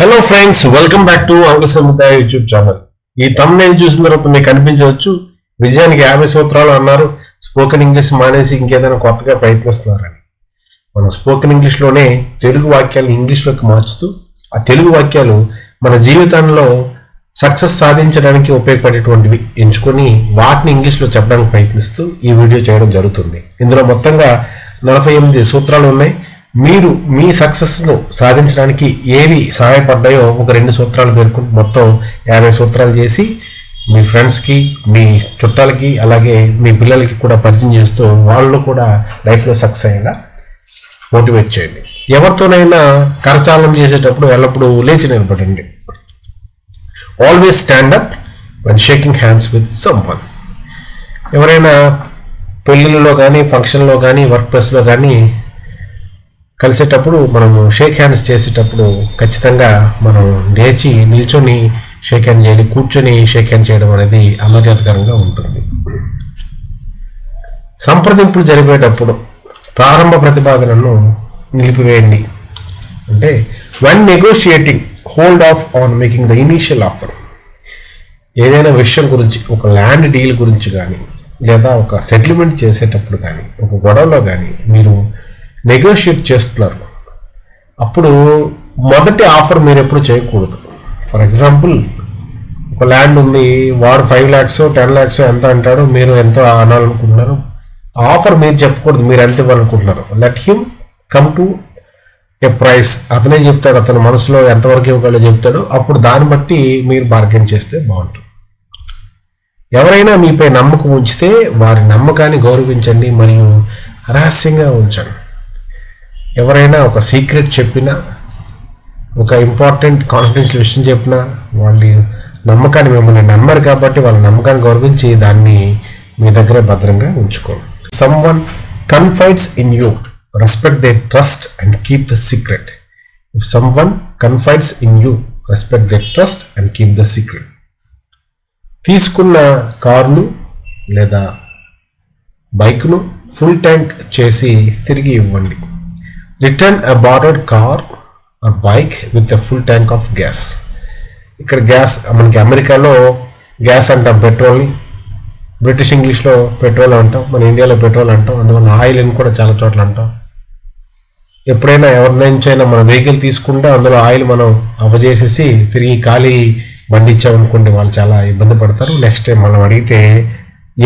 Hello friends welcome back to అంక సముదాయ YouTube channel ఈ తమ్నేల్ చూసిన తర్వాత మీకు కనిపించవచ్చు విజయానికి యాభై సూత్రాలు అన్నారు. స్పోకెన్ ఇంగ్లీష్ మానేసి ఇంకేదైనా కొత్తగా ప్రయత్నిస్తున్నారని. మన స్పోకెన్ ఇంగ్లీష్లోనే తెలుగు వాక్యాలను ఇంగ్లీష్లోకి మార్చుతూ ఆ తెలుగు వాక్యాలు మన జీవితంలో సక్సెస్ సాధించడానికి ఉపయోగపడేటువంటివి ఎంచుకొని వాటిని ఇంగ్లీష్లో చెప్పడానికి ప్రయత్నిస్తూ ఈ వీడియో చేయడం జరుగుతుంది. ఇందులో మొత్తంగా నలభై ఎనిమిది సూత్రాలు ఉన్నాయి. మీరు మీ సక్సెస్ను సాధించడానికి ఏవి సహాయపడ్డాయో ఒక రెండు సూత్రాలు పేర్కొంటూ మొత్తం యాభై సూత్రాలు చేసి మీ ఫ్రెండ్స్కి మీ చుట్టాలకి అలాగే మీ పిల్లలకి కూడా పరిచయం చేస్తూ వాళ్ళు కూడా లైఫ్లో సక్సెస్ అయ్యేలా మోటివేట్ చేయండి. ఎవరితోనైనా కరచాలనం చేసేటప్పుడు ఎల్లప్పుడూ లేచి నిలబడండి. Always stand up when shaking hands with someone ఎవరైనా పెళ్ళిళ్ళలో కానీ ఫంక్షన్లో కానీ వర్క్ ప్లేస్లో కానీ కలిసేటప్పుడు మనము షేక్ హ్యాండ్స్ చేసేటప్పుడు ఖచ్చితంగా మనం లేచి నిల్చొని షేక్ హ్యాండ్ చేయాలి. కూర్చొని షేక్ హ్యాండ్ చేయడం అనేది అమర్యాదకరంగా ఉంటుంది. సంప్రదింపులు జరిపేటప్పుడు ప్రారంభ ప్రతిపాదనను నిలిపివేయండి. అంటే when negotiating hold off on making the initial offer ఏదైనా విషయం గురించి ఒక ల్యాండ్ డీల్ గురించి కానీ లేదా ఒక సెటిల్మెంట్ చేసేటప్పుడు కానీ ఒక గొడవలో కానీ మీరు నెగోషియేట్ చేస్తున్నారు. అప్పుడు మొదటి ఆఫర్ మీరు ఎప్పుడు చేయకూడదు. ఫర్ ఎగ్జాంపుల్ ఒక ల్యాండ్ ఉంది వాడు ఫైవ్ ల్యాక్స్ టెన్ ల్యాక్స్ ఎంత అంటాడో మీరు ఎంత అనాలనుకుంటున్నారు ఆఫర్ మీరు చెప్పకూడదు మీరు ఎంత ఇవ్వాలనుకుంటున్నారు. Let him come to a price అతనే చెప్తాడు అతని మనసులో ఎంతవరకు ఇవ్వగలో చెప్తాడు. అప్పుడు దాన్ని బట్టి మీరు బార్గెన్ చేస్తే బాగుంటుంది. ఎవరైనా మీపై నమ్మకం ఉంచితే వారి నమ్మకాన్ని గౌరవించండి మరియు రహస్యంగా ఉంచండి. ఎవరైనా ఒక సీక్రెట్ చెప్పినా ఒక ఇంపార్టెంట్ కాన్ఫిడెన్షియల్ విషయం చెప్పినా వాళ్ళు నమ్మకాన్ని మిమ్మల్ని నమ్మరు కాబట్టి వాళ్ళ నమ్మకాన్ని గౌరవించి దాన్ని మీ దగ్గర భద్రంగా ఉంచుకోండి. Someone confides in you respect they trust and keep the secret if someone confides in you respect they trust and keep the secret తీసుకున్న కారును లేదా బైక్ను ఫుల్ ట్యాంక్ చేసి తిరిగి ఇవ్వండి. Return a borrowed car or bike with a full tank of gas ఇక్కడ gas uh, మనకి అమెరికాలో గ్యాస్ అంటాం పెట్రోల్ని బ్రిటిష్ ఇంగ్లీష్లో పెట్రోల్ అంటాం మన ఇండియాలో పెట్రోల్ అంటాం అందువల్ల ఆయిల్ అని కూడా చాలా చోట్ల అంటాం. ఎప్పుడైనా ఎవరి నుంచైనా మన వెహికల్ తీసుకుంటే అందులో ఆయిల్ మనం అవజేసేసి తిరిగి ఖాళీ బండి ఇచ్చామనుకోండి వాళ్ళు చాలా ఇబ్బంది పడతారు. నెక్స్ట్ టైం మనం అడిగితే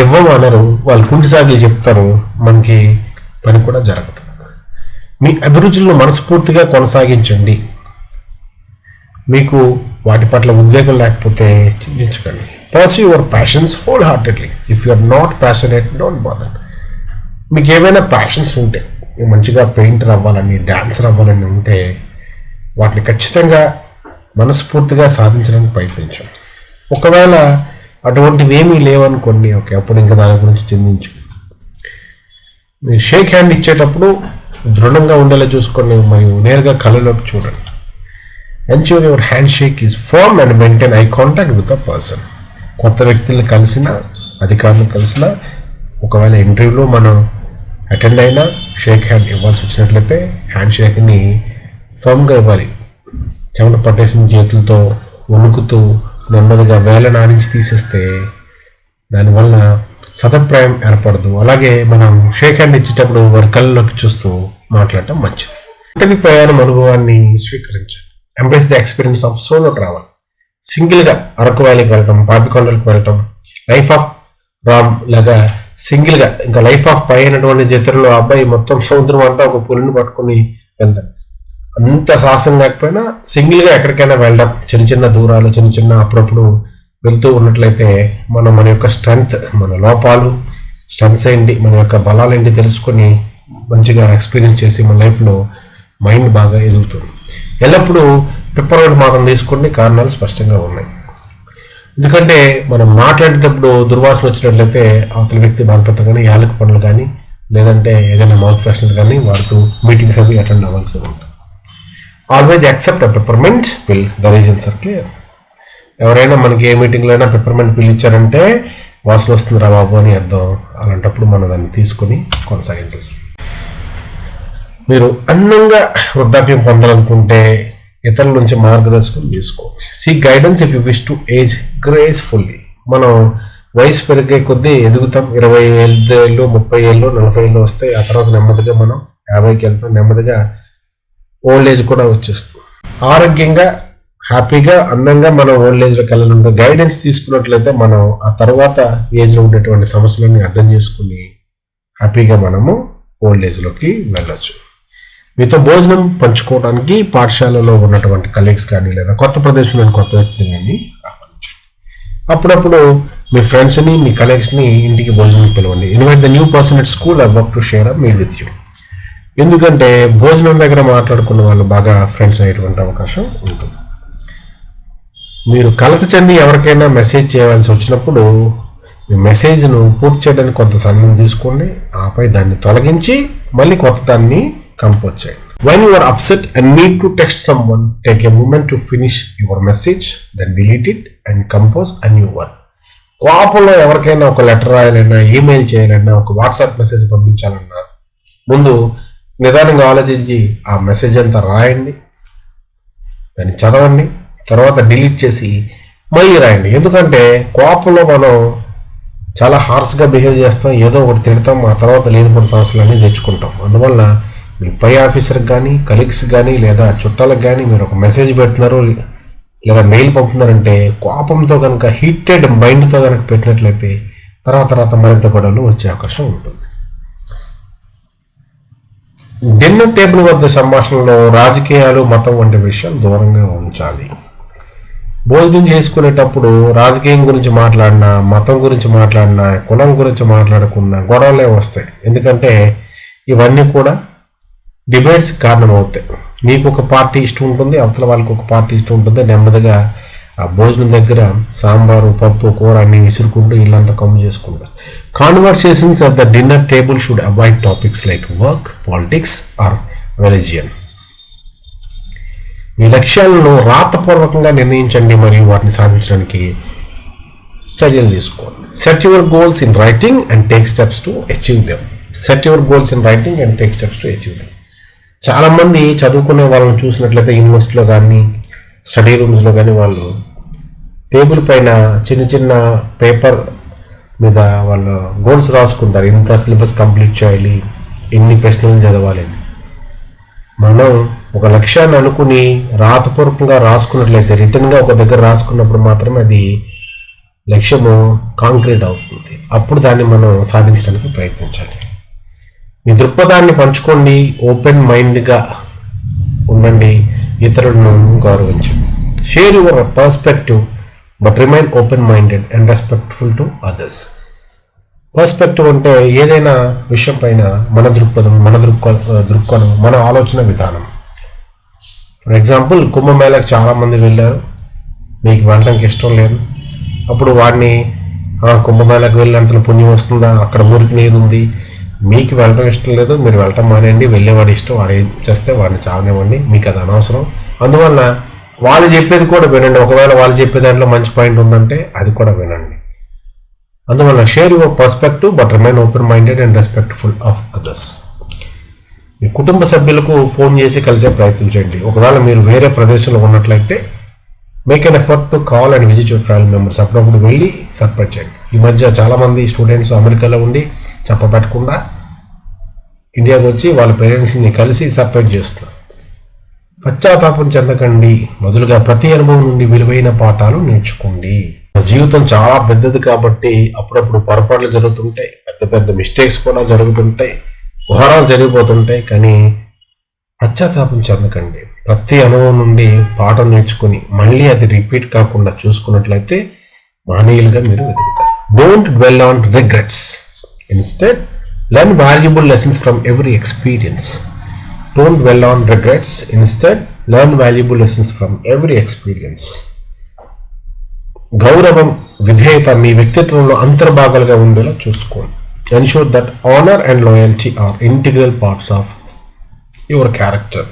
ఇవ్వము అనరు వాళ్ళు కుంటి సాగులు చెప్తారు మనకి పని కూడా జరగదు. మీ అభిరుచులను మనస్ఫూర్తిగా కొనసాగించండి. మీకు వాటి పట్ల ఉద్వేగం లేకపోతే చింతించకండి. Pursue your passions wholeheartedly if you are not passionate don't bother మీకు ఏమైనా ప్యాషన్స్ ఉంటే మంచిగా పెయింటర్ అవ్వాలని డాన్సర్ అవ్వాలని ఉంటే వాటిని ఖచ్చితంగా మనస్ఫూర్తిగా సాధించడానికి ప్రయత్నించండి. ఒకవేళ అటువంటివి ఏమీ లేవనుకోండి ఓకే అప్పుడు ఇంకా దాని గురించి చింతించు మీరు షేక్ హ్యాండ్ ఇచ్చేటప్పుడు దృఢంగా ఉండేలా చూసుకోండి మరియు నేరుగా కళ్ళలోకి చూడండి. Ensure your handshake is firm and maintain eye contact with a person కొత్త వ్యక్తులను కలిసిన అధికారులు కలిసిన ఒకవేళ ఇంటర్వ్యూలో మనం అటెండ్ అయినా షేక్ హ్యాండ్ ఇవ్వాల్సి వచ్చినట్లయితే హ్యాండ్ షేక్ని ఫర్మ్గా ఇవ్వాలి. చెమట పట్టేసిన చేతులతో వణుకుతూ నెమ్మదిగా వేల నానించి తీసేస్తే దానివల్ల సతప్రాయం ఏర్పడదు. అలాగే మనం షేక్ హ్యాండ్ ఇచ్చేటప్పుడు వారి కళ్ళలోకి చూస్తూ మాట్లాడటం మంచిది. ఒంటరి ప్రయాణం అనుభవాన్ని స్వీకరించండి. Embrace the experience of solo travel సింగిల్గా అరకు వ్యాలీకి వెళ్ళటం పాపికొండలకు వెళ్ళటం లైఫ్ ఆఫ్ రామ్ లాగా సింగిల్గా ఇంకా లైఫ్ ఆఫ్ పై అయినటువంటి జతరలో అబ్బాయి మొత్తం సముద్రం అంతా ఒక పులిని పట్టుకుని వెళ్తాడు. అంత సాహసం కాకపోయినా సింగిల్గా ఎక్కడికైనా వెళ్ళడం చిన్న చిన్న దూరాలు చిన్న చిన్న అప్పుడప్పుడు వెళ్తూ ఉన్నట్లయితే మనం మన యొక్క స్ట్రెంగ్త్ మన లోపాలు స్ట్రెంగ్స్ ఏంటి మన యొక్క బలాలు ఏంటి తెలుసుకొని మంచిగా ఎక్స్పీరియన్స్ చేసి మన లైఫ్లో మైండ్ బాగా ఎదుగుతుంది. ఎల్లప్పుడూ పిప్పర్మెంట్ మాత్రం తీసుకోండి కారణాలు స్పష్టంగా ఉన్నాయి. ఎందుకంటే మనం మాట్లాడేటప్పుడు దుర్వాసన వచ్చినట్లయితే అవతల వ్యక్తి బాధపడతారు కానీ యాలక పనులు కానీ లేదంటే ఏదైనా మౌత్ ఫ్రెషనర్ కానీ వాడుతూ మీటింగ్స్ అవి అటెండ్ అవ్వాల్సి ఉంటుంది. Always accept a preferment will the reasons are clear ఎవరైనా మనకి ఏ మీటింగ్లో అయినా పెప్పర్మెంట్ పిలిచారంటే వాసన వస్తుందిరా బాబు అని అర్థం. అలాంటప్పుడు మనం దాన్ని తీసుకొని కొనసాగించవచ్చు. మీరు అందంగా వృద్ధాప్యం పొందాలనుకుంటే ఇతరుల నుంచి మార్గదర్శకం తీసుకోండి. Seek guidance if you wish to age gracefully మనం వయసు పెరిగే కొద్దీ ఎదుగుతాం. ఇరవై ఏళ్ళు ముప్పై ఏళ్ళు నలభై ఏళ్ళు వస్తే ఆ తర్వాత నెమ్మదిగా మనం యాభైకి వెళ్తాం. నెమ్మదిగా ఓల్డ్ ఏజ్ కూడా వచ్చేస్తుంది. ఆరోగ్యంగా హ్యాపీగా అందంగా మనం ఓల్డ్ ఏజ్లోకి వెళ్ళాలంటే గైడెన్స్ తీసుకున్నట్లయితే మనం ఆ తర్వాత ఏజ్లో ఉండేటువంటి సమస్యలన్నీ అర్థం చేసుకుని హ్యాపీగా మనము ఓల్డ్ ఏజ్లోకి వెళ్ళచ్చు. మీతో భోజనం పంచుకోవడానికి పాఠశాలలో ఉన్నటువంటి కలీగ్స్ కానీ లేదా కొత్త ప్రదేశంలోని కొత్త వ్యక్తిని కానీ ఆహ్వానించండి. అప్పుడప్పుడు మీ ఫ్రెండ్స్ని మీ కలీగ్స్ని ఇంటికి భోజనం పిలవండి. Invite the new person at school I work to share me with you ఎందుకంటే భోజనం దగ్గర మాట్లాడుకున్న వాళ్ళు బాగా ఫ్రెండ్స్ అయ్యేటువంటి అవకాశం ఉంటుంది. మీరు కలత చెంది ఎవరికైనా మెసేజ్ చేయవలసి వచ్చినప్పుడు మీ మెసేజ్ను పూర్తి చేయడానికి కొంత సమయం తీసుకోండి. ఆపై దాన్ని తొలగించి మళ్ళీ కొత్త దాన్ని కంపోజ్ చేయండి. When your upset and need to text someone take a moment to finish your message then delete it and compose a new one కోపంలో ఎవరికైనా ఒక లెటర్ రాయాలన్నా ఈమెయిల్ చేయాలన్నా ఒక వాట్సాప్ మెసేజ్ పంపించాలన్నా ముందు నిదానంగా ఆలోచించి ఆ మెసేజ్ అంతా రాయండి. దాన్ని చదవండి. తర్వాత డిలీట్ చేసి మళ్ళీ రాయండి. ఎందుకంటే కోపంలో మనం చాలా హార్స్గా బిహేవ్ చేస్తాం ఏదో ఒకటి తిడతాం ఆ తర్వాత లేని కొన్ని సమస్యలన్నీ తెచ్చుకుంటాం. అందువల్ల మీ పై ఆఫీసర్కి కానీ కలీగ్స్కి కానీ లేదా చుట్టాలకు కానీ మీరు ఒక మెసేజ్ పెడుతున్నారు లేదా మెయిల్ పంపుతున్నారంటే కోపంతో కనుక హీటెడ్ మైండ్తో కనుక పెట్టినట్లయితే తర్వాత తర్వాత మరింత గొడవలు వచ్చే అవకాశం ఉంటుంది. డిన్నర్ టేబుల్ వద్ద సంభాషణలో రాజకీయాలు మతం వంటి విషయాలు దూరంగా ఉంచాలి. భోజనం చేసుకునేటప్పుడు రాజకీయం గురించి మాట్లాడినా మతం గురించి మాట్లాడినా కులం గురించి మాట్లాడుకున్నా గొడవలే వస్తాయి. ఎందుకంటే ఇవన్నీ కూడా డిబేట్స్ కారణమవుతాయి. నీకు ఒక పార్టీ ఇష్టం ఉంటుంది అవతల వాళ్ళకి ఒక పార్టీ ఇష్టం ఉంటుంది. నెమ్మదిగా ఆ భోజనం దగ్గర సాంబారు పప్పు కూర అన్ని విసురుకుంటూ ఇల్లంతా కమ్ము చేసుకుంటారు. Conversations at the dinner table should avoid topics like work politics or religion మీ లక్ష్యాలను రాతపూర్వకంగా నిర్ణయించండి మరియు వాటిని సాధించడానికి చర్యలు తీసుకోండి. Set your goals in writing and take steps to achieve them set your goals in writing and take steps to achieve them చాలామంది చదువుకునే వాళ్ళని చూసినట్లయితే యూనివర్సిటీలో కానీ స్టడీ రూమ్స్లో కానీ వాళ్ళు టేబుల్ పైన చిన్న చిన్న పేపర్ మీద వాళ్ళు గోల్స్ రాసుకుంటారు. ఇంత సిలబస్ కంప్లీట్ చేయాలి ఎన్ని ప్రశ్నలు చదవాలి అని. మనం ఒక లక్ష్యాన్ని అనుకుని రాతపూర్వకంగా రాసుకున్నట్లయితే రిటర్న్గా ఒక దగ్గర రాసుకున్నప్పుడు మాత్రమే అది లక్ష్యము కాంక్రీట్ అవుతుంది. అప్పుడు దాన్ని మనం సాధించడానికి ప్రయత్నించాలి. మీ దృక్పథాన్ని పంచుకోండి ఓపెన్ మైండ్గా ఉండండి ఇతరులను గౌరవించండి. Share your perspective but remain open minded and respectful to others perspective అంటే ఏదైనా విషయం పైన మన దృక్పథం మన దృక్కొ దృక్కోణం మన ఆలోచన విధానం. ఫర్ ఎగ్జాంపుల్ కుంభమేళకు చాలామంది వెళ్ళారు. మీకు వెళ్ళడానికి ఇష్టం లేదు. అప్పుడు వాడిని కుంభమేళకు వెళ్ళినంత పుణ్యం వస్తుందా? అక్కడ మురికి నీరు ఉంది. మీకు వెళ్ళడం ఇష్టం లేదు. మీరు వెళ్ళటం మానేయండి. వెళ్ళేవాడి ఇష్టం. వాడు ఏం చేస్తే వాడిని చావనివ్వండి. మీకు అది అనవసరం. అందువల్ల వాళ్ళు చెప్పేది కూడా వినండి. ఒకవేళ వాళ్ళు చెప్పే దాంట్లో మంచి పాయింట్ ఉందంటే అది కూడా వినండి. అందువల్ల share your perspective but remain open minded and respectful of others. మీ కుటుంబ సభ్యులకు ఫోన్ చేసి కలిసే ప్రయత్నించండి. ఒకవేళ మీరు వేరే ప్రదేశంలో ఉన్నట్లయితే make an effort to call and visit your family members అప్పుడప్పుడు వెళ్ళి సర్ప్రైజ్ చేయండి. ఈ మధ్య చాలామంది స్టూడెంట్స్ అమెరికాలో ఉండి చెప్పబెట్టకుండా ఇండియాకి వచ్చి వాళ్ళ పేరెంట్స్ని కలిసి సర్ప్రైజ్ చేస్తున్నారు. పశ్చాత్తాపం చెందకండి. మొదలుగా ప్రతి అనుభవం నుండి విలువైన పాఠాలు నేర్చుకోండి. జీవితం చాలా పెద్దది కాబట్టి అప్పుడప్పుడు పొరపాట్లు జరుగుతుంటాయి. పెద్ద పెద్ద మిస్టేక్స్ కూడా జరుగుతుంటాయి. ఘోరాలు జరిగిపోతుంటాయి కానీ పశ్చాత్తాపం చెందకండి. ప్రతి అనుభవం నుండి పాఠం నేర్చుకుని మళ్ళీ అది రిపీట్ కాకుండా చూసుకున్నట్లయితే మానీయులుగా మీరు వెతుకుతారు. Don't dwell on regrets instead learn valuable lessons from every experience don't dwell on regrets instead learn valuable lessons from every experience గౌరవం విధేయత మీ వ్యక్తిత్వంలో అంతర్భాగాలుగా ఉండేలా చూసుకోండి. Ensure that honor and loyalty are integral parts of your character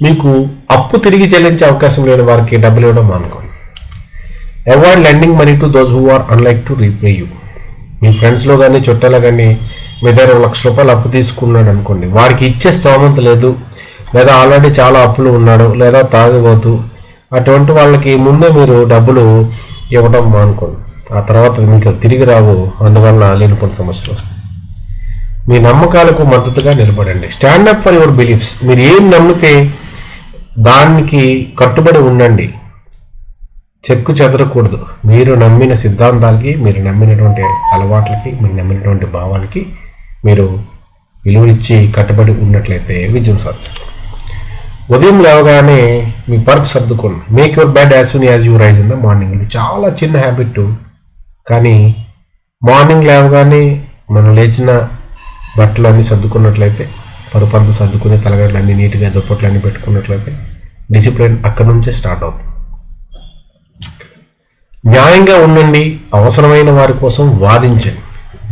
మీకు అప్పు తిరిగి చెల్లించే అవకాశం లేని వారికి డబ్బులు ఇవ్వడం మానుకోండి. Avoid lending money to those who are unlike to repay you మీ ఫ్రెండ్స్లో కానీ చుట్టాలో కానీ మీ దగ్గర లక్ష రూపాయలు అప్పు తీసుకున్నాడు అనుకోండి. వాడికి ఇచ్చే స్తోమత లేదు లేదా ఆల్రెడీ చాలా అప్పులు ఉన్నాడు లేదా తాగిపోతూ అటువంటి వాళ్ళకి ముందే మీరు డబ్బులు ఇవ్వడం మానుకోండి. ఆ తర్వాత మీకు తిరిగి రావు అందువల్ల లేనిపోయిన సమస్యలు వస్తాయి. మీ నమ్మకాలకు మద్దతుగా నిలబడండి. Stand up for your beliefs మీరు ఏం నమ్మితే దానికి కట్టుబడి ఉండండి. చెక్కు చెదరకూడదు. మీరు నమ్మిన సిద్ధాంతాలకి మీరు నమ్మినటువంటి అలవాట్లకి మీరు నమ్మినటువంటి భావాలకి మీరు విలువనిచ్చి కట్టుబడి ఉన్నట్లయితే విజయం సాధిస్తారు. ఉదయం లేవగానే మీ పర్ప్ సర్దుకోండి. Make your bed as soon as you rise in the morning ఇది చాలా చిన్న హ్యాబిట్ కానీ మార్నింగ్ లేవగానే మనం లేచిన బట్టలు అన్నీ సర్దుకున్నట్లయితే పరుపు అంతా సర్దుకుని తలగడలు అన్నీ నీట్గా దుప్పట్లు అన్నీ పెట్టుకున్నట్లయితే డిసిప్లిన్ అక్కడి నుంచే స్టార్ట్ అవుతుంది. న్యాయంగా ఉండండి అవసరమైన వారి కోసం వాదించండి.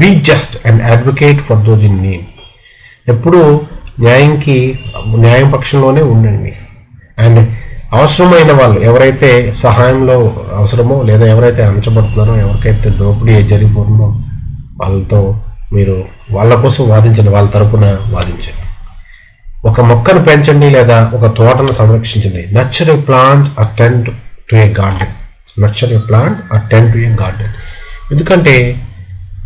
Be just and advocate for those in need ఎప్పుడూ న్యాయంకి న్యాయం పక్షంలోనే ఉండండి. అండ్ అవసరమైన వాళ్ళు ఎవరైతే సహాయంలో అవసరమో లేదా ఎవరైతే అంచబడుతున్నారో ఎవరికైతే దోపిడీ జరిగిపోతుందో వాళ్ళతో మీరు వాళ్ళ కోసం వాదించండి వాళ్ళ తరపున వాదించండి. ఒక మొక్కను పెంచండి లేదా ఒక తోటను సంరక్షించండి. Nurture a plant attend to a garden nurture a plant attend to a garden ఎందుకంటే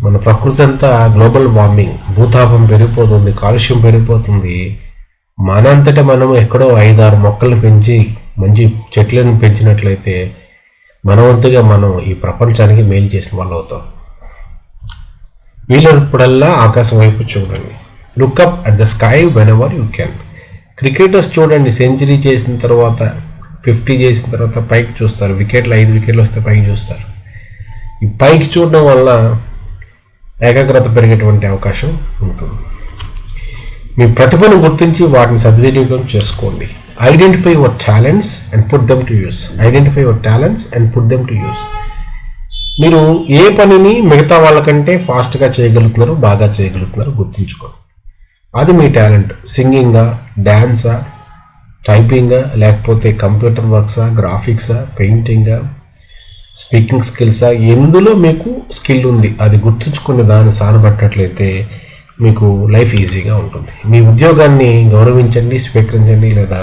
మన ప్రకృతి అంతా గ్లోబల్ వార్మింగ్ భూతాపం పెరిగిపోతుంది కాలుష్యం పెరిగిపోతుంది. మనంతటా మనం ఎక్కడో ఐదారు మొక్కలు పెంచి మంచి చెట్లను పెంచినట్లయితే మనవంతుగా మనం ఈ ప్రపంచానికి మేలు చేసిన వాళ్ళు అవుతాం వీలైనప్పుడల్లా ఆకాశం వైపు చూడండి. Look up at the sky whenever you can cricketers చూడండి సెంచరీ చేసిన తర్వాత ఫిఫ్టీ చేసిన తర్వాత పైకి చూస్తారు. వికెట్లు ఐదు వికెట్లు వస్తే పైకి చూస్తారు. ఈ పైకి చూడడం వల్ల ఏకాగ్రత పెరిగేటువంటి అవకాశం ఉంటుంది. మీ ప్రతిభను గుర్తించి వాటిని సద్వినియోగం చేసుకోండి. Identify your talents and put them to use identify your talents and put them to use మీరు ఏ పనిని మిగతా వాళ్ళకంటే ఫాస్ట్గా చేయగలుగుతున్నారో బాగా చేయగలుగుతున్నారో గుర్తుంచుకోండి. అది మీ టాలెంట్ సింగింగా డ్యాన్సా టైపింగా లేకపోతే కంప్యూటర్ వర్క్సా గ్రాఫిక్సా పెయింటింగా స్పీకింగ్ స్కిల్సా ఎందులో మీకు స్కిల్ ఉంది అది గుర్తుంచుకునే దాన్ని సానబట్టినట్లయితే మీకు లైఫ్ ఈజీగా ఉంటుంది. మీ ఉద్యోగాన్ని గౌరవించండి స్వీకరించండి లేదా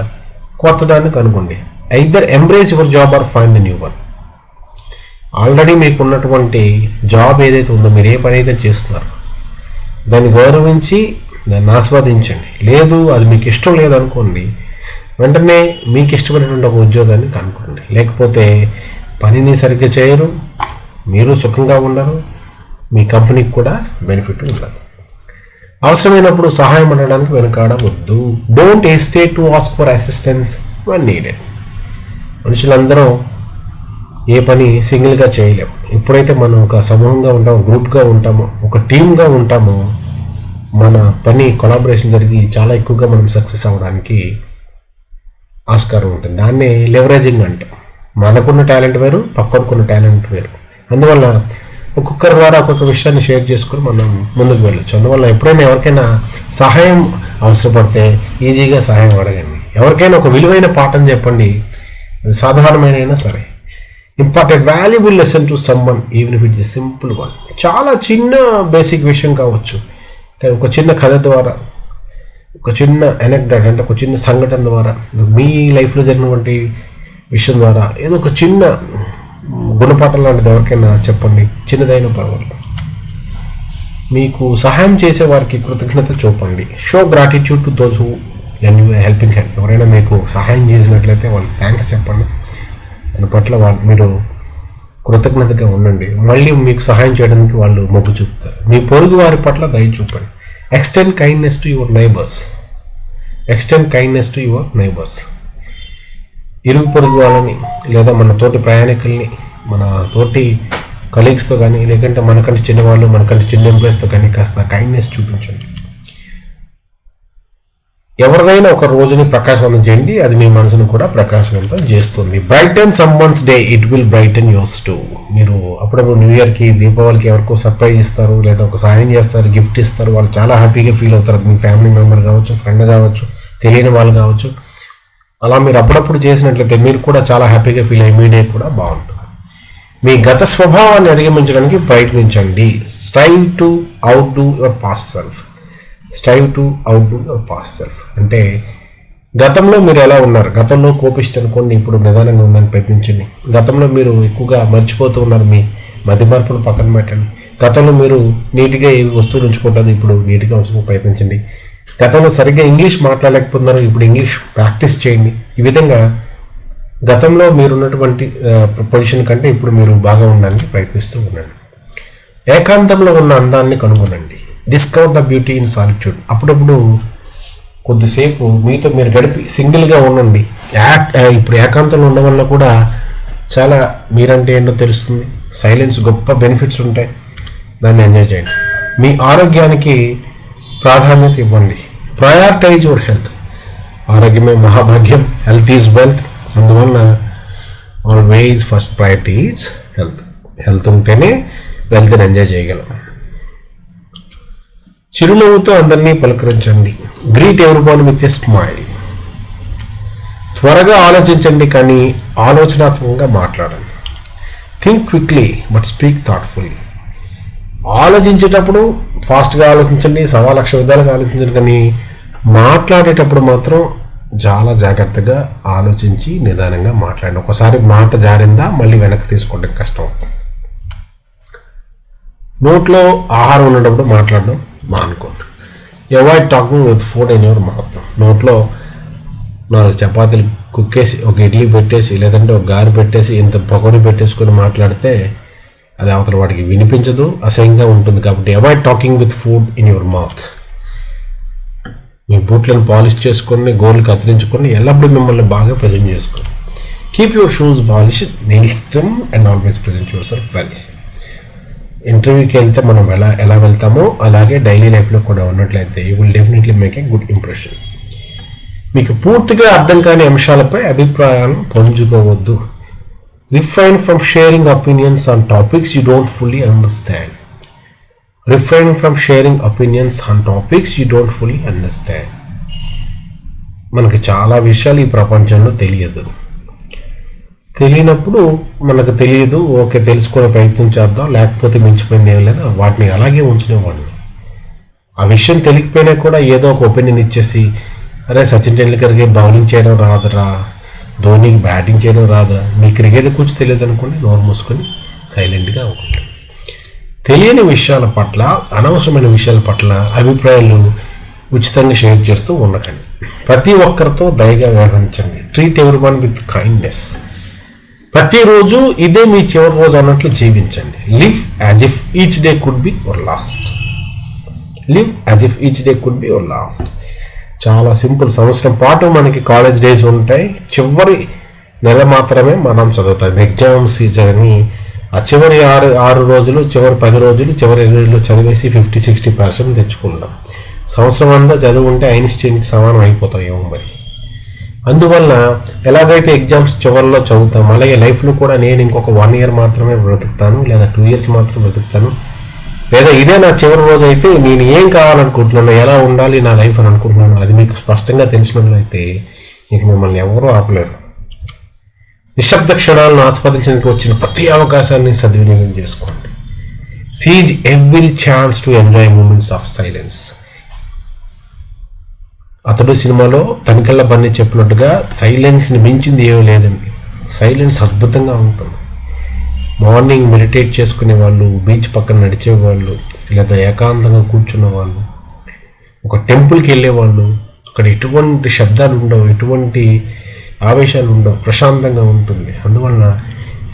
కొత్త దాన్ని కనుగొండి. Either embrace your job or find new one already మీకు ఉన్నటువంటి జాబ్ ఏదైతే ఉందో మీరు ఏ పని అయితే చేస్తున్నారో దాన్ని గౌరవించి దాన్ని ఆస్వాదించండి. లేదు అది మీకు ఇష్టం లేదనుకోండి వెంటనే మీకు ఇష్టమైనటువంటి ఒక ఉద్యోగాన్ని కనుక్కోండి. లేకపోతే పనిని సరిగ్గా చేయరు మీరు సుఖంగా ఉండరు మీ కంపెనీకి కూడా బెనిఫిట్ ఉండదు. అవసరమైనప్పుడు సహాయం అనడానికి వెనుకాడవద్దు don't hesitate to ask for assistance when needed మనుషులందరం ఏ పని సింగిల్గా చేయలేము. ఎప్పుడైతే మనం ఒక సమూహంగా ఉంటామో గ్రూప్గా ఉంటామో ఒక టీమ్గా ఉంటామో మన పని కొలాబరేషన్ జరిగి చాలా ఎక్కువగా మనం సక్సెస్ అవ్వడానికి ఆస్కారం ఉంటుంది. దాన్ని లెవరేజింగ్ అంటాం. మనకున్న టాలెంట్ వేరు పక్కనుకున్న టాలెంట్ వేరు. అందువల్ల ఒక్కొక్కరి ద్వారా ఒక్కొక్క విషయాన్ని షేర్ చేసుకుని మనం ముందుకు వెళ్ళొచ్చు. అందువల్ల ఎప్పుడైనా ఎవరికైనా సహాయం అవసరపడితే ఈజీగా సహాయం అడగండి. ఎవరికైనా ఒక విలువైన పాఠం చెప్పండి. అది సాధారణమైన సరే. Important valuable lesson to someone even if it is simple one. చాలా చిన్న బేసిక్ విషయం కావచ్చు. కానీ ఒక చిన్న కథ ద్వారా ఒక చిన్న ఎనెక్డాట్ అంటే ఒక చిన్న సంఘటన ద్వారా మీ లైఫ్లో జరిగినటువంటి విషయం ద్వారా ఏదో ఒక చిన్న గుణపాఠం లాంటిది ఎవరికైనా చెప్పండి. చిన్నదైన పర్వాలేదు. మీకు సహాయం చేసే వారికి కృతజ్ఞత చూపండి. Show gratitude to those who N you helping hand ఎవరైనా మీకు సహాయం చేసినట్లయితే వాళ్ళకి థ్యాంక్స్ చెప్పండి. దాని పట్ల వాళ్ళు మీరు కృతజ్ఞతగా ఉండండి. మళ్ళీ మీకు సహాయం చేయడానికి వాళ్ళు మొగ్గు చూపుతారు. మీ పొరుగు వారి పట్ల దయ చూపండి. Extend kindness to your neighbours extend kindness to your neighbours ఇరుగు పొరుగు వాళ్ళని లేదా మన తోటి ప్రయాణికుల్ని మన తోటి కలీగ్స్తో కానీ లేకంటే మనకంటే చిన్నవాళ్ళు మనకంటే చిన్న ఎంప్లాయీస్తో కానీ కాస్త కైండ్నెస్ చూపించండి. ఎవరిదైనా ఒక రోజుని ప్రకాశవంతం చేయండి అది మీ మనసును కూడా ప్రకాశవంతం చేస్తుంది. Brighten someone's day it will brighten yours too మీరు అప్పుడప్పుడు న్యూ ఇయర్కి దీపావళికి ఎవరికో సర్ప్రైజ్ ఇస్తారు లేదా ఒక సాయం చేస్తారు గిఫ్ట్ ఇస్తారు వాళ్ళు చాలా హ్యాపీగా ఫీల్ అవుతారు. మీ ఫ్యామిలీ మెంబర్ కావచ్చు ఫ్రెండ్ కావచ్చు తెలియని వాళ్ళు కావచ్చు. అలా మీరు అప్పుడప్పుడు చేసినట్లయితే మీరు కూడా చాలా హ్యాపీగా ఫీల్ అయ్యి మీ డే కూడా బాగుంటుంది. మీ గత స్వభావాన్ని అధిగమించడానికి ప్రయత్నించండి. Strive to outdo your past self strive to outdo your past self అంటే గతంలో మీరు ఎలా ఉన్నారు? గతంలో కోపిస్ట్ అనుకోండి ఇప్పుడు నిదానంగా ఉండని ప్రయత్నించండి. గతంలో మీరు ఎక్కువగా మర్చిపోతూ ఉన్నారు మీ మధ్య మార్పును పక్కన పెట్టండి. గతంలో మీరు నీట్గా ఏ వస్తువులు ఉంచుకుంటుంది ఇప్పుడు నీట్గా ఉంచుకుని ప్రయత్నించండి. గతంలో సరిగ్గా ఇంగ్లీష్ మాట్లాడలేకపోతున్నారు ఇప్పుడు ఇంగ్లీష్ ప్రాక్టీస్ చేయండి. ఈ విధంగా గతంలో మీరున్నటువంటి పొజిషన్ కంటే ఇప్పుడు మీరు బాగా ఉండడానికి ప్రయత్నిస్తూ ఉండండి. ఏకాంతంలో ఉన్న అందాన్ని కనుగొనండి. Discover the beauty in solitude. అప్పుడప్పుడు కొద్దిసేపు మీతో మీరు గడిపి సింగిల్గా ఉండండి. యాక్ ఇప్పుడు ఏకాంతంలో ఉండడం వల్ల కూడా చాలా మీరంటే ఏంటో తెలుస్తుంది. సైలెన్స్ గొప్ప బెనిఫిట్స్ ఉంటాయి. దాన్ని ఎంజాయ్ చేయండి. మీ ఆరోగ్యానికి ప్రాధాన్యత ఇవ్వండి. ప్రయారిటైజ్ యువర్ హెల్త్ ఆరోగ్యమే మహాభాగ్యం. హెల్త్ ఈజ్ వెల్త్ అందువల్ల always first priority is health health ఉంటేనే వెల్త్ని ఎంజాయ్ చేయగలం. చిరునవ్వుతో అందరినీ పలకరించండి. Greet every with a smile త్వరగా ఆలోచించండి కానీ ఆలోచనాత్మకంగా మాట్లాడండి. Think quickly but speak thoughtfully ఆలోచించేటప్పుడు ఫాస్ట్గా ఆలోచించండి సవా లక్ష విధాలుగా ఆలోచించండి కానీ మాట్లాడేటప్పుడు మాత్రం చాలా జాగ్రత్తగా ఆలోచించి నిదానంగా మాట్లాడండి. ఒకసారి మాట జారిందా మళ్ళీ వెనక్కి తీసుకోవడం కష్టం. నోట్లో ఆహారం ఉన్నప్పుడు మాట్లాడడం మానుకోండి. Avoid talking with food in your mouth నోట్లో నాలుగు చపాతీలు కుక్కేసి ఒక ఇడ్లీ పెట్టేసి లేదంటే ఒక గారి పెట్టేసి ఇంత పకోడీ పెట్టేసుకొని మాట్లాడితే అది అవతల వాడికి వినిపించదు అసహ్యంగా ఉంటుంది కాబట్టి avoid talking with food in your mouth మీ బూట్లను పాలిష్ చేసుకొని గోల్డ్ కత్తిరించుకొని ఎల్లప్పుడూ మిమ్మల్ని బాగా ప్రజెంట్ చేసుకోండి keep your shoes polish nails trim and always present yourself well ఇంటర్వ్యూకి వెళ్తే మనం ఎలా ఎలా వెళ్తామో అలాగే డైలీ లైఫ్లో కూడా ఉన్నట్లయితే you will definitely make a good impression మీకు పూర్తిగా అర్థం కాని అంశాలపై అభిప్రాయాలను పంచుకోవద్దు. Refrain from sharing opinions on topics you don't fully understand refrain from sharing opinions on topics you don't fully understand మనకి చాలా విషయాలు ఈ ప్రపంచంలో తెలియదు. తెలియనప్పుడు మనకు తెలియదు ఓకే తెలుసుకునే ప్రయత్నం చేద్దాం లేకపోతే మించిపోయింది ఏం లేదు వాటిని అలాగే ఉంచినవాడిని. ఆ విషయం తెలియకపోయినా కూడా ఏదో ఒక ఒపీనియన్ ఇచ్చేసి అరే సచిన్ టెండూల్కర్కి బౌలింగ్ చేయడం రాదురా ధోనికి బ్యాటింగ్ చేయడం రాదురా మీ క్రికెట్ గురించి తెలియదు అనుకోండి నోరు మూసుకొని సైలెంట్గా ఉంటుంది తెలియని విషయాల పట్ల అనవసరమైన విషయాల పట్ల అభిప్రాయాలు ఉచితంగా షేర్ చేస్తూ ఉండకండి. ప్రతి ఒక్కరితో దయగా వ్యవహరించండి. ట్రీట్ ఎవరి వన్ విత్ కైండ్నెస్ ప్రతిరోజు ఇదే మీ చివరి రోజు అన్నట్లు జీవించండి. Live as if each day could be your last live as if each day could be your last చాలా సింపుల్ సంవత్సరం పాటు మనకి కాలేజ్ డేస్ ఉంటాయి. చివరి నెల మాత్రమే మనం చదువుతాం. ఎగ్జామ్ సీజన్ అని ఆ చివరి ఆరు ఆరు రోజులు చివరి పది రోజులు చివరి రోజులు చదివేసి ఫిఫ్టీ సిక్స్టీ పర్సెంట్ తెచ్చుకుంటాం. సంవత్సరం అంతా చదువు ఉంటే ఐన్స్టీన్కి సమానం అయిపోతాయేమో మరి. అందువల్ల ఎలాగైతే ఎగ్జామ్స్ చివరిలో చదువుతాం అలాగే లైఫ్లో కూడా నేను ఇంకొక వన్ ఇయర్ మాత్రమే బ్రతుకుతాను లేదా టూ ఇయర్స్ మాత్రమే బ్రతుకుతాను. లేదా ఇదే నా చివరి రోజు అయితే నేను ఏం కావాలనుకుంటున్నాను ఎలా ఉండాలి నా లైఫ్ అని అనుకుంటున్నాను అది మీకు స్పష్టంగా తెలిసినట్లయితే ఇంక మిమ్మల్ని ఎవరూ ఆపలేరు. నిశ్శబ్ద క్షణాలను ఆస్వాదించడానికి వచ్చిన ప్రతి అవకాశాన్ని సద్వినియోగం చేసుకోండి. Seize every chance to enjoy moments of silence అతడు సినిమాలో తనికెళ్ళ బన్నీ చెప్పినట్టుగా సైలెన్స్ని మించింది ఏమీ లేదండి. సైలెన్స్ అద్భుతంగా ఉంటుంది. మార్నింగ్ మెడిటేట్ చేసుకునే వాళ్ళు బీచ్ పక్కన నడిచే వాళ్ళు లేదా ఏకాంతంగా కూర్చున్న వాళ్ళు ఒక టెంపుల్కి వెళ్ళే వాళ్ళు అక్కడ ఎటువంటి శబ్దాలు ఉండవు ఎటువంటి ఆవేశాలు ఉండవు ప్రశాంతంగా ఉంటుంది. అందువలన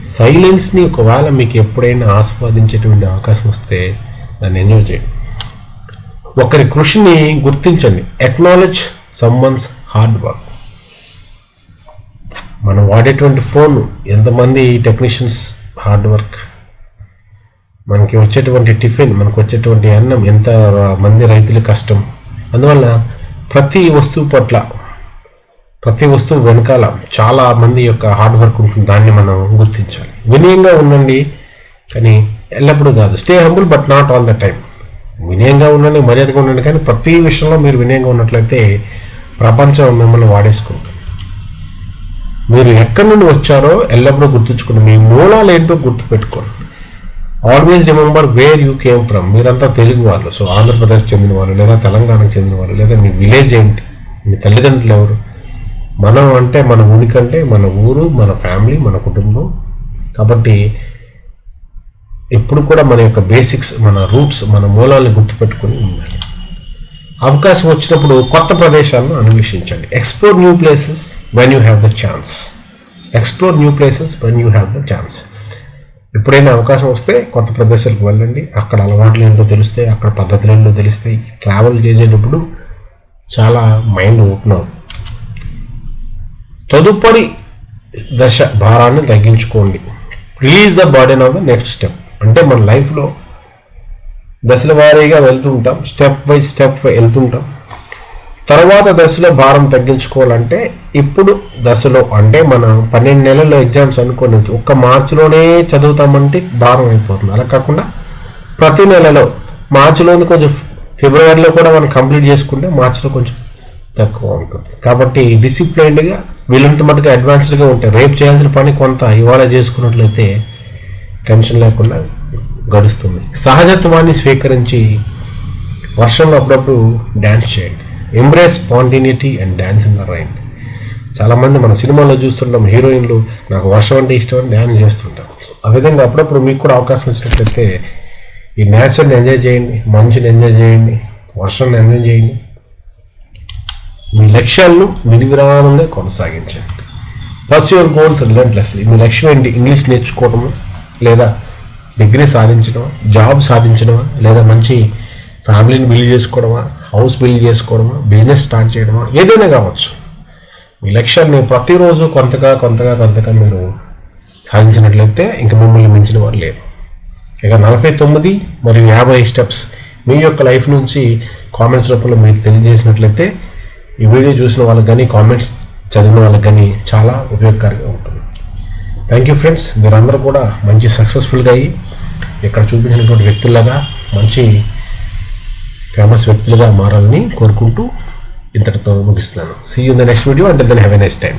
సైలెన్స్ని ఒకవేళ మీకు ఎప్పుడైనా ఆస్వాదించేటువంటి అవకాశం వస్తే దాన్ని ఎంజాయ్ చేయండి. ఒకరి కృషిని గుర్తించండి. ఎక్నాలెడ్జ్ సమ్మన్స్ హార్డ్ వర్క్ మనం వాడేటువంటి ఫోన్ ఎంతమంది టెక్నీషియన్స్ హార్డ్ వర్క్ మనకి వచ్చేటువంటి టిఫిన్ మనకు వచ్చేటువంటి అన్నం ఎంత మంది రైతుల కష్టం? అందువల్ల ప్రతి వస్తువు పట్ల ప్రతి వస్తువు వెనకాల చాలా మంది యొక్క హార్డ్ వర్క్ ఉంటుంది. దాన్ని మనం గుర్తించాలి. వినయంగా ఉండండి కానీ ఎల్లప్పుడూ కాదు. Stay humble but not all the time వినయంగా ఉండండి మర్యాదగా ఉండండి కానీ ప్రతి విషయంలో మీరు వినయంగా ఉన్నట్లయితే ప్రపంచం మిమ్మల్ని వాడేసుకుంటుంది. మీరు ఎక్కడి నుండి వచ్చారో ఎల్లప్పుడూ గుర్తుంచుకోండి. మీ మూలాలు ఏంటో గుర్తుపెట్టుకోండి. Always remember where you came from మీరంతా తెలుగు వాళ్ళు. సో ఆంధ్రప్రదేశ్ చెందిన వాళ్ళు లేదా తెలంగాణకు చెందిన వాళ్ళు లేదా మీ విలేజ్ ఏంటి? మీ తల్లిదండ్రులు ఎవరు? మనం అంటే మన ఉనికి అంటే మన ఊరు మన ఫ్యామిలీ మన కుటుంబం. కాబట్టి ఎప్పుడు కూడా మన యొక్క బేసిక్స్ మన రూట్స్ మన మూలాలను గుర్తుపెట్టుకుని ఉండాలి. అవకాశం వచ్చినప్పుడు కొత్త ప్రదేశాలను అన్వేషించండి. Explore new places when you have the chance explore new places when you have the chance ఎప్పుడైనా అవకాశం వస్తే కొత్త ప్రదేశాలకు వెళ్ళండి. అక్కడ అలవాట్లు ఏంటో తెలుస్తాయి అక్కడ పద్ధతులు ఏంటో తెలుస్తాయి. ట్రావెల్ చేసేటప్పుడు చాలా మైండ్ ఓపెన్ అవుతుంది. తదుపరి దశ భారాన్ని తగ్గించుకోండి. Release the body of the next step అంటే మన లైఫ్లో దశల వారీగా వెళ్తుంటాం స్టెప్ బై స్టెప్ వెళ్తుంటాం. తర్వాత దశలో భారం తగ్గించుకోవాలంటే ఇప్పుడు దశలో అంటే మనం పన్నెండు నెలల్లో ఎగ్జామ్స్ అనుకోని ఒక్క మార్చిలోనే చదువుతామంటే భారం అయిపోతుంది. అలా కాకుండా ప్రతి నెలలో మార్చిలోని కొంచెం ఫిబ్రవరిలో కూడా మనం కంప్లీట్ చేసుకుంటే మార్చిలో కొంచెం తక్కువ ఉంటుంది. కాబట్టి డిసిప్లైన్డ్గా వీళ్ళంత మటుకు అడ్వాన్స్డ్గా ఉంటాయి రేపు చేయాల్సిన పని కొంత ఇవాళ చేసుకున్నట్లయితే టెన్షన్ లేకుండా గడుస్తుంది. సహజత్వాన్ని స్వీకరించి వర్షంలో అప్పుడప్పుడు డ్యాన్స్ చేయండి. Embrace spontaneity and dance in the rain చాలామంది మన సినిమాలో చూస్తుంటాం హీరోయిన్లు నాకు వర్షం అంటే ఇష్టం అని డ్యాన్స్ చేస్తుంటాం ఆ విధంగా అప్పుడప్పుడు మీకు కూడా అవకాశం వచ్చినట్లయితే ఈ నేచర్ని ఎంజాయ్ చేయండి మంచుని ఎంజాయ్ చేయండి వర్షాన్ని ఎంజాయ్ చేయండి. మీ లక్ష్యాలను వినివిరామంగా కొనసాగించండి. ఫస్ట్ యువర్ గోల్స్ రిలెంట్లెస్లీ మీ లక్ష్యం ఏంటి? ఇంగ్లీష్ నేర్చుకోవడము లేదా డిగ్రీ సాధించడమా జాబ్ సాధించడమా లేదా మంచి ఫ్యామిలీని బిల్డ్ చేసుకోవడమా హౌస్ బిల్డ్ చేసుకోవడమా బిజినెస్ స్టార్ట్ చేయడమా ఏదైనా కావచ్చు. మీ లక్ష్యాన్ని ప్రతిరోజు కొంతగా కొంతగా కొంతగా మీరు సాధించినట్లయితే ఇంకా మిమ్మల్ని మించిన వారు లేరు. ఇక నలభై తొమ్మిది మరియు యాభై స్టెప్స్ మీ యొక్క లైఫ్ నుంచి కామెంట్స్ రూపంలో మీకు తెలియజేసినట్లయితే ఈ వీడియో చూసిన వాళ్ళకి కానీ కామెంట్స్ చదివిన వాళ్ళకి కానీ చాలా ఉపయోగకరంగా ఉంటుంది. థ్యాంక్ యూ ఫ్రెండ్స్ మీరందరూ కూడా మంచి సక్సెస్ఫుల్గా అయ్యి ఇక్కడ చూపించినటువంటి వ్యక్తుల్లాగా మంచి ఫేమస్ వ్యక్తులుగా మారాలని కోరుకుంటూ ఇంతటితో ముగిస్తున్నాను. See in the next video అంటే then have a next time